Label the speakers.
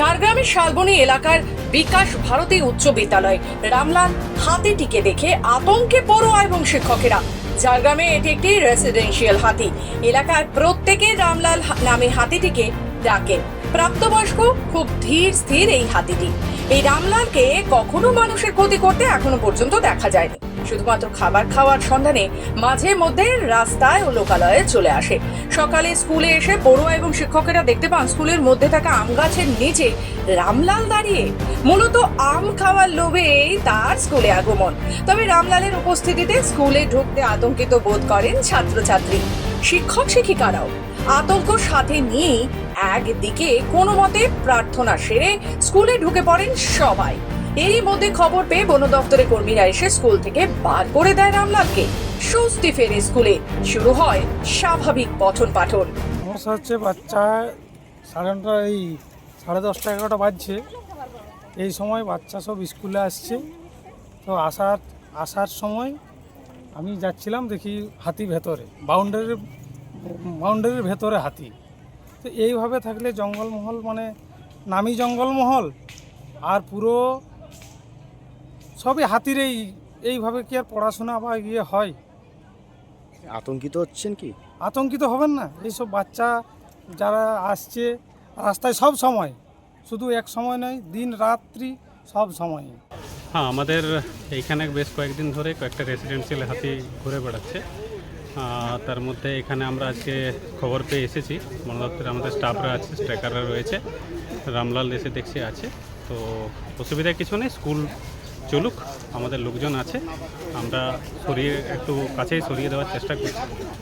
Speaker 1: ঝাড়গ্রামের শালবনী এলাকার বিকাশ ভারতী উচ্চ বিদ্যালয় রামলাল হাতি টিকে দেখে আতঙ্কে পড়ুয়া এবং শিক্ষকেরা। ঝাড়গ্রামে এটি একটি রেসিডেন্সিয়াল হাতি। এলাকার প্রত্যেকে রামলাল নামে হাতিটিকে ডাকে। প্রাপ্তবয়স্ক খুব ধীর, স্থির এই হাতিটি। এই রামলালকে কখনো মানুষের ক্ষতি করতে এখনও পর্যন্ত দেখা যায়নি। শুধুমাত্র খাবার খাওয়ার সন্ধানে মাঝে মধ্যে রাস্তায় ও লোকালয়ে চলে আসে। সকালে স্কুলে এসে পড়ুয়া এবং শিক্ষকেরা দেখতে পান, স্কুলের মধ্যে থাকা আম গাছের নিচে রামলাল দাঁড়িয়ে। মূলত আম খাওয়ার লোভেই তার স্কুলে আগমন। তবে রামলালের উপস্থিতিতে স্কুলে ঢুকতে আতঙ্কিত বোধ করেন ছাত্রছাত্রী। শিক্ষক শিক্ষিকারাও আতঙ্ক সাথে নিয়েই একদিকে কোনো মতে প্রার্থনা সেরে স্কুলে ঢুকে পড়েন সবাই। এরই মধ্যে খবর পেয়ে বন দপ্তরের কর্মীরা এসে স্কুল থেকে বার করে দেয় রামলালকে। স্বস্তি ফেরে স্কুলে। শুরু হয় স্বাভাবিক পঠন পাঠন।
Speaker 2: সমস্যা হচ্ছে বাচ্চা সাড়ে নটা, এই সাড়ে দশটা এগারোটা বাজছে। এই সময় বাচ্চা সব স্কুলে আসছে। তো আসার আসার সময় আমি যাচ্ছিলাম দেখি হাতি ভেতরে, বাউন্ডারির বাউন্ডারির ভেতরে হাতি। তো এইভাবে থাকলে জঙ্গলমহল মানে নামি জঙ্গলমহল আর পুরো সবই হাতির এই এইভাবে কি আর পড়াশোনা বা ইয়ে হয়?
Speaker 3: আতঙ্কিত হচ্ছেন কি?
Speaker 2: আতঙ্কিত হবেন না। এইসব বাচ্চা যারা আসছে রাস্তায় সব সময় শুধু এক সময় নয় দিন রাত্রি সব সময়।
Speaker 4: হ্যাঁ আমাদের এইখানে বেশ কয়েকদিন ধরে কয়েকটা রেসিডেন্সিয়াল হাতি ঘুরে বেড়াচ্ছে। তার মধ্যে এখানে আমরা আজকে খবর পেয়ে এসেছি। বন দপ্তরে আমাদের স্টাফরা আছে স্ট্রাইকাররা রয়েছে। রামলাল এসে দেখছি আছে। তো অসুবিধা কিছু নেই স্কুল চলুক, আমাদের লোকজন আছে। আমরা সরিয়ে, একটু কাছেই সরিয়ে দেওয়ার চেষ্টা করছি।